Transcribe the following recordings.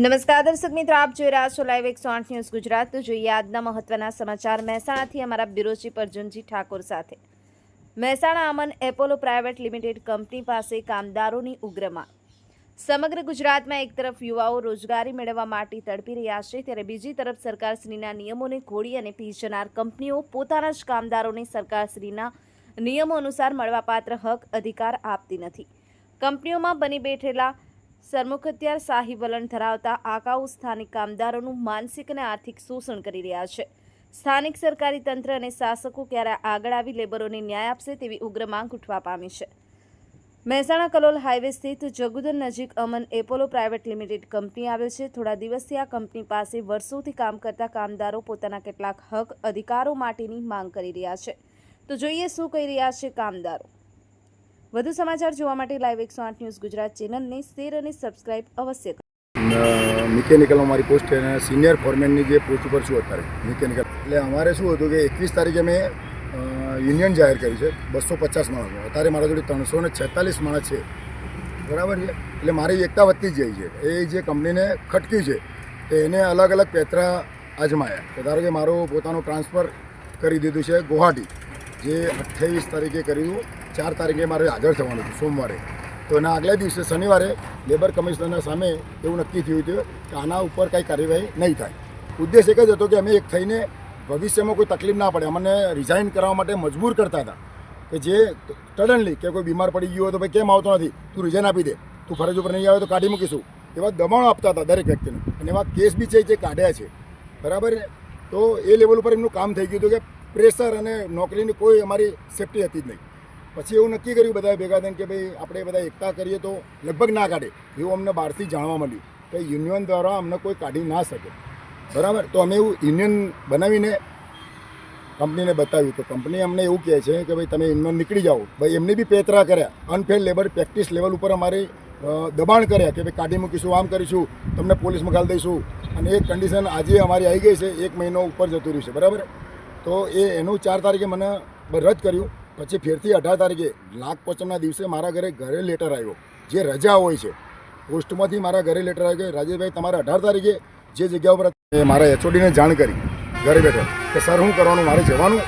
નમસ્કાર, દર્શક મિત્રો, આપ જોઈ રહ્યા છો લાઈવ એકસો આઠ ન્યૂઝ ગુજરાત. તો જોઈએ આજના મહત્વના સમાચાર. મહેસાણાથી અમારા બ્યુરોચીફ અર્જુનજી ઠાકોર સાથે. Mehsana Aman Apollo private limited company પાસે કામદારોની ઉગ્રમાં. સમગ્ર ગુજરાતમાં એક તરફ યુવાઓ રોજગારી મેળવવા માટે તડપી રહ્યા છે, ત્યારે બીજી તરફ સરકારશ્રીના નિયમોને ઘોડી અને પીંચનાર કંપનીઓ પોતાના જ કામદારોને સરકારશ્રીના નિયમો અનુસાર મળવાપાત્ર હક, અધિકાર આપતી નથી. કંપનીઓમાં બની બેઠેલા સરમુખત્યાર શાહી વલણ ધરાવતા આકાઉ સ્થાનિક કામદારોનું માનસિક અને આર્થિક શોષણ કરી રહ્યા છે. સ્થાનિક સરકારી તંત્ર અને શાસકો ક્યારે આગળ આવી લેબરોને ન્યાય આપશે તેવી ઉગ્ર માંગ ઉઠવા પામી છે. મહેસાણા કલોલ હાઈવે સ્થિત જગુદન નજીક Aman Apollo private limited company આવેલ છે. થોડા દિવસથી આ કંપની પાસે વર્ષોથી કામ કરતા કામદારો પોતાના કેટલાક હક, અધિકારો માટેની માંગ કરી રહ્યા છે. તો જોઈએ શું કહી રહ્યા છે કામદારો. વધુ સમાચાર જોવા માટે લાઈવ એકસો આઠ ન્યૂઝ ગુજરાત ચેનલને શેર અને સબસ્ક્રાઇબ અવશ્ય કરો. મિકેનિકલ અમારી પોસ્ટ અને સિનિયર ફોરમેનની જે પોસ્ટ ઉપર છું અત્યારે, મિકેનિકલ. એટલે અમારે શું હતું કે એકવીસ તારીખે મેં યુનિયન જાહેર કર્યું છે, બસો પચાસ માણસનું. અત્યારે મારા જોડે ત્રણસો ને છેતાલીસ માણસ છે. બરાબર છે? એટલે મારી એકતા વધતી જ જાય છે. એ જે કંપનીને ખટક્યું છે, તો એને અલગ અલગ પેતરા અજમાયા. ધારો કે મારું પોતાનું ટ્રાન્સફર કરી દીધું છે ગુવાહાટી. જે અઠ્યાવીસ તારીખે કર્યું, ચાર તારીખે મારે હાજર થવાનું હતું, સોમવારે. તો એના આગલા દિવસે શનિવારે લેબર કમિશનરના સામે એવું નક્કી થયું હતું કે આના ઉપર કાંઈ કાર્યવાહી નહીં થાય. ઉદ્દેશ એક જ હતો કે અમે એક થઈને ભવિષ્યમાં કોઈ તકલીફ ના પડે. અમને રિઝાઇન કરવા માટે મજબૂર કરતા હતા કે જે સડનલી કે કોઈ બીમાર પડી ગયું હોય તો ભાઈ કેમ આવતો નથી? તું રિઝાઇન આપી દે. તું ફરજ ઉપર નહીં આવે તો કાઢી મૂકીશું. એવા દબાણો આપતા હતા દરેક વ્યક્તિને. અને એવા કેસ બી છે જે કાઢ્યા છે. બરાબર? તો એ લેવલ ઉપર એમનું કામ થઈ ગયું હતું કે પ્રેશર અને નોકરીની કોઈ અમારી સેફટી હતી જ નહીં. પછી એવું નક્કી કર્યું બધા ભેગા થઈને કે ભાઈ, આપણે બધા એકતા કરીએ તો લગભગ ના કાઢે. એવું અમને બહારથી જાણવા મળ્યું કે યુનિયન દ્વારા અમને કોઈ કાઢી ના શકે. બરાબર? તો અમે એવું યુનિયન બનાવીને કંપનીને બતાવ્યું. તો કંપની અમને એવું કહે છે કે ભાઈ, તમે યુનિયન નીકળી જાઓ. ભાઈ, એમને બી પેતરા કર્યા. અનફેર લેબર પ્રેક્ટિસ લેવલ ઉપર અમારી દબાણ કર્યા કે ભાઈ, કાઢી મૂકીશું, આમ કરીશું, તમને પોલીસમાં ઘાલ દઈશું. અને એ કન્ડિશન આજે અમારી આવી ગઈ છે, એક મહિનો ઉપર જતું રહ્યું છે. બરાબર? તો એ એનું ચાર તારીખે મને રદ કર્યું. પછી ફેરથી અઢાર તારીખે લાખ પચમના દિવસે મારા ઘરે ઘરે લેટર આવ્યો, જે રજા હોય છે. પોસ્ટમાંથી મારા ઘરે લેટર આવ્યો કે, રાજેશભાઈ, તમારે અઢાર તારીખે જે જગ્યા ઉપર મારા એચઓડીને જાણ કરી, ઘરે બેઠો. કે સર શું કરવાનું, મારે જવાનું.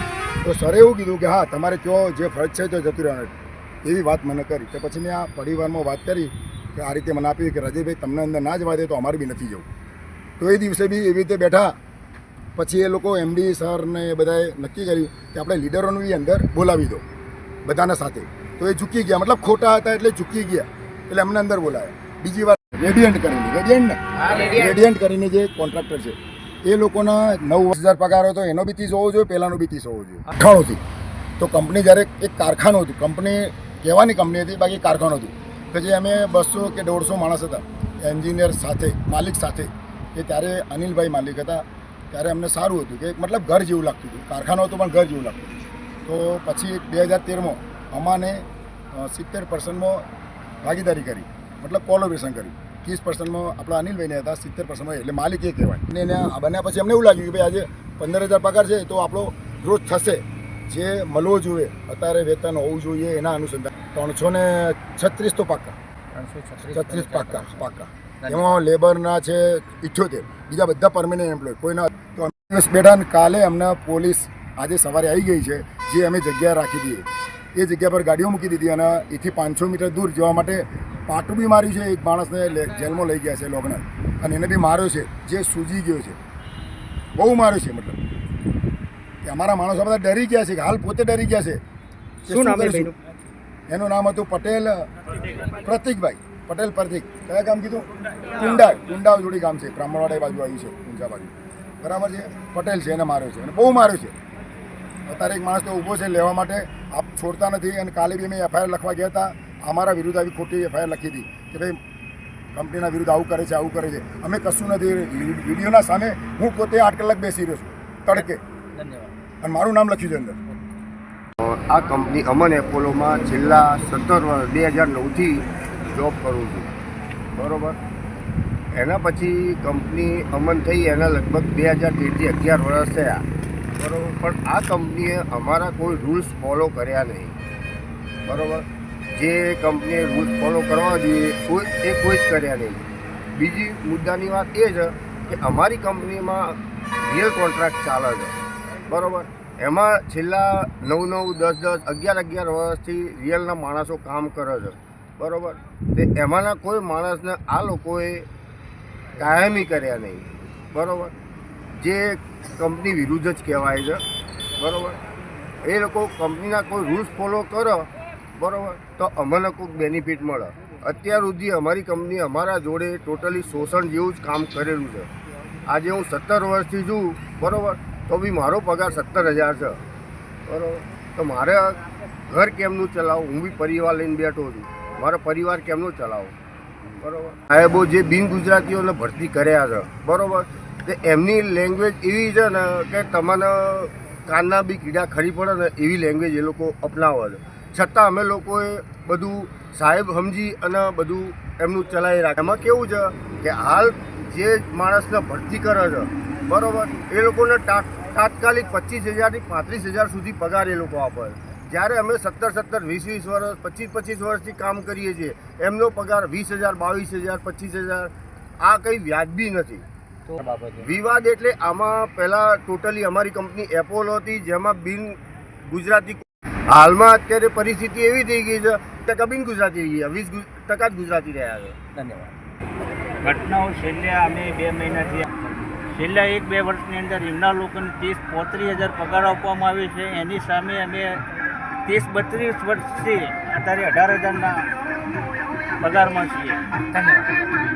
તો સરે એવું કીધું કે, હા, તમારે કયો જે ફરજ છે તો જતું રહેવાનું. એવી વાત મને કરી. તો પછી મેં આ પરિવારમાં વાત કરી કે, આ રીતે મને આપી કે, રાજેશભાઈ, તમને અંદર ના જવા દે તો અમારે બી નથી જવું. તો એ દિવસે બી એવી રીતે બેઠા પછી એ લોકો એમડી સર ને એ બધાએ નક્કી કર્યું કે આપણે લીડરોનું બી અંદર બોલાવી દો બધાના સાથે. તો એ ચૂકી ગયા. મતલબ ખોટા હતા એટલે ચૂકી ગયા. એટલે અમને અંદર બોલાયા. બીજી વાર રેડિયન્ટ કરીને. રેડિયન્ટ ને? રેડિયન્ટ કરીને જે કોન્ટ્રાક્ટર છે એ લોકોના નવ હજાર પગાર હતો. એનો બી ત્રીસ હોવો જોઈએ પહેલાંનો બી ત્રીસ હોવો જોઈએ. અઠ્ઠાણુંથી તો કંપની જ્યારે એક કારખાનું હતું કંપની કહેવાની કંપની હતી બાકી કારખાનું હતું. કે જે અમે બસો કે દોઢસો માણસ હતા. એન્જિનિયર સાથે માલિક સાથે. કે ત્યારે અનિલભાઈ માલિક હતા. ત્યારે અમને સારું હતું કે મતલબ ઘર જેવું લાગતું હતું. કારખાનું હતું પણ ઘર જેવું લાગતું હતું. તો પછી બે હજાર તેરમાં અમાને સિત્તેર પર્સન્ટમાં ભાગીદારી કરી. મતલબ કોલોબરેશન કર્યું. ત્રીસ પર્સન્ટમાં આપણા અનિલભાઈને હતા સિત્તેર પર્સન્ટમાં એટલે માલિક એ કહેવાય. અને એને આ બન્યા પછી અમને એવું લાગ્યું કે ભાઈ આજે પંદર હજાર પગાર છે તો આપણો ગ્રોથ થશે. જે મળવો જોઈએ અત્યારે વેતન હોવું જોઈએ એના અનુસંધાન. ત્રણસો ને છત્રીસ તો પાક્કા. છત્રીસ પાક્કા પાક્કા. એમાં લેબરના છે ઇઠ્યોતેર બીજા બધા પરમેનન્ટ એમ્પ્લોય કોઈના તો અમે બેઠા ને કાલે અમને પોલીસ આજે સવારે આવી ગઈ છે જે અમે જગ્યા રાખી દઈએ એ જગ્યા પર ગાડીઓ મૂકી દીધી અને એથી પાંચસો મીટર દૂર જવા માટે પાટું બી માર્યું છે એક માણસને જેલમાં લઈ ગયા છે લોગને. અને એને બી માર્યો છે જે સૂજી ગયો છે. બહુ માર્યો છે મતલબ. કે અમારા માણસો બધા ડરી ગયા છે હાલ પોતે ડરી ગયા છે. શું નામ એનું નામ હતું પટેલ પ્રતિકભાઈ. પટેલ પરથી કયા ગામ કીધું? ટુંડા કુંડા જોડી ગામ છે. બ્રાહ્મણવાડા બાજુ આવી છે ઊંઝા બાજુ. બરાબર છે? પટેલ છે એને માર્યો છે. અને બહુ માર્યો છે. અત્યારે એક માણસ તો ઊભો છે લેવા માટે. આપ છોડતા નથી અને કાલે બી અમે એફઆઈઆર લખવા ગયા હતા. અમારા વિરુદ્ધ આવી ખોટી એફઆઈઆર લખી હતી કે ભાઈ કંપનીના વિરુદ્ધ આવું કરે છે આવું કરે છે. અમે કશું નથી. વિડીયોના સામે હું પોતે આઠ કલાક બેસી રહ્યો છું. તડકે. અને મારું નામ લખ્યું છે અંદર. આ કંપની અમન એપોલોમાં છેલ્લા સત્તર વર્ષ બે હજાર નવથી જોબ કરું છું. બરાબર? એના પછી કંપની અમન થઈ એના લગભગ બે હજાર તેરથી અગિયાર વર્ષ થયા. બરાબર? પણ આ કંપનીએ અમારા કોઈ રૂલ્સ ફોલો કર્યા નહીં. બરાબર? જે કંપનીએ રૂલ્સ ફોલો કરવા જોઈએ, કોઈ એ કોઈ જ કર્યા નહીં. બીજી મુદ્દાની વાત એ છે કે અમારી કંપનીમાં રિયલ કોન્ટ્રાક્ટ ચાલે છે. બરાબર? એમાં છેલ્લા નવ નવ દસ દસ અગિયાર અગિયાર વર્ષથી રિયલના માણસો કામ કરે છે. બરાબર? તે એમાંના કોઈ માણસને આ લોકોએ કાયમી કર્યા નહીં. બરાબર? જે કંપની વિરુદ્ધ જ કહેવાય છે. બરાબર? એ લોકો કંપનીના કોઈ રૂલ્સ ફોલો કરો, બરાબર? તો અમને કોઈક બેનિફિટ મળે. અત્યાર સુધી અમારી કંપની અમારા જોડે ટોટલી શોષણ જેવું જ કામ કરેલું છે. આજે હું સત્તર વર્ષથી છું, બરાબર? તો બી મારો પગાર સત્તર હજાર છે. બરાબર? તો મારે ઘર કેમનું ચલાવું હું બી પરિવાર લઈને બેઠો છું. મારો પરિવાર કેમનો ચલાવો? બરાબર. સાહેબો જે બિન ગુજરાતીઓને ભરતી કર્યા છે, બરાબર. તે એમની લેંગ્વેજ એવી છે ને કે તમને કાનના બી કીડા ખરી પડે ને એવી લેંગ્વેજ એ લોકો અપનાવે છે. છતાં અમે લોકોએ બધું સાહેબ સમજી અને બધું એમનું ચલાવી રાખે. એમાં કેવું છે કે હાલ જે માણસને ભરતી કરે છે, બરાબર, એ લોકોને તાત્કાલિક પચીસ હજારથી પાંત્રીસ હજાર સુધી પગાર એ લોકો આપે છે. જ્યારે અમે સત્તર સત્તર વીસ વીસ વર્ષ પચીસ પચીસ વર્ષથી કામ કરીએ છીએ એમનો પગાર વીસ હજાર બાવીસ હજાર પચીસ હજાર આ કંઈ વ્યાજબી નથી. વિવાદ એટલે આમાં પહેલાં ટોટલી અમારી કંપની એપોલો હતી જેમાં બિન ગુજરાતી હાલમાં અત્યારે પરિસ્થિતિ એવી થઈ ગઈ છે ટકા બિન ગુજરાતી થઈ ગયા વીસ ટકા જ ગુજરાતી રહ્યા છે. ધન્યવાદ. ઘટનાઓ છેલ્લા અમે બે મહિનાથી છેલ્લા એક બે વર્ષની અંદર એમના લોકોને ત્રીસ પોત્રીસ હજાર પગાર આપવામાં આવે છે. એની સામે અમે ત્રીસ બત્રીસ વર્ષથી અત્યારે અઢાર હજારના પગારમાં છીએ. ધન્યવાદ.